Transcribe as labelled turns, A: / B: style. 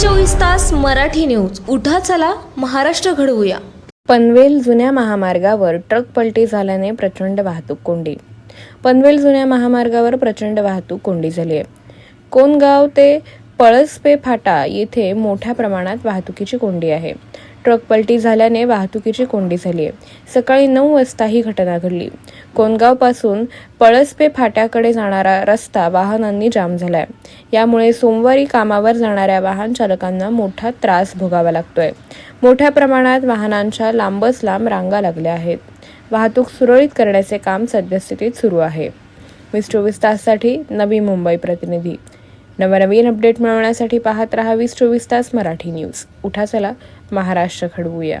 A: चोवीस तास मराठी न्यूज. उठा चला महाराष्ट्र घडवूया.
B: पनवेल जुन्या महामार्गावर ट्रक पलटी झाल्याने प्रचंड वाहतूक कोंडी. पनवेल जुन्या महामार्गावर प्रचंड वाहतूक कोंडी झाली आहे कोनगाव ते पळसपे फाटा येथे मोठ्या प्रमाणात वाहतुकीची कोंडी आहे. ट्रक पलटी झाल्याने वाहतुकीची कोंडी झाली आहे सकाळी नऊ वाजता ही घटना घडली. कोनगावपासून पळसपे फाट्याकडे जाणारा रस्ता वाहनांनी जाम झालाय. यामुळे सोमवारी कामावर जाणाऱ्या वाहन चालकांना मोठा त्रास भोगावा लागतोय. मोठ्या प्रमाणात वाहनांच्या लांबच लांब रांगा लागल्या आहेत. वाहतूक सुरळीत करण्याचे काम सद्यस्थितीत सुरू आहे. वीस चोवीस ताससाठी नवी मुंबई प्रतिनिधी. नवनवीन अपडेट मिळवण्यासाठी पाहत रहा वीस चोवीस तास मराठी न्यूज. उठा चला महाराष्ट्र घडवूया.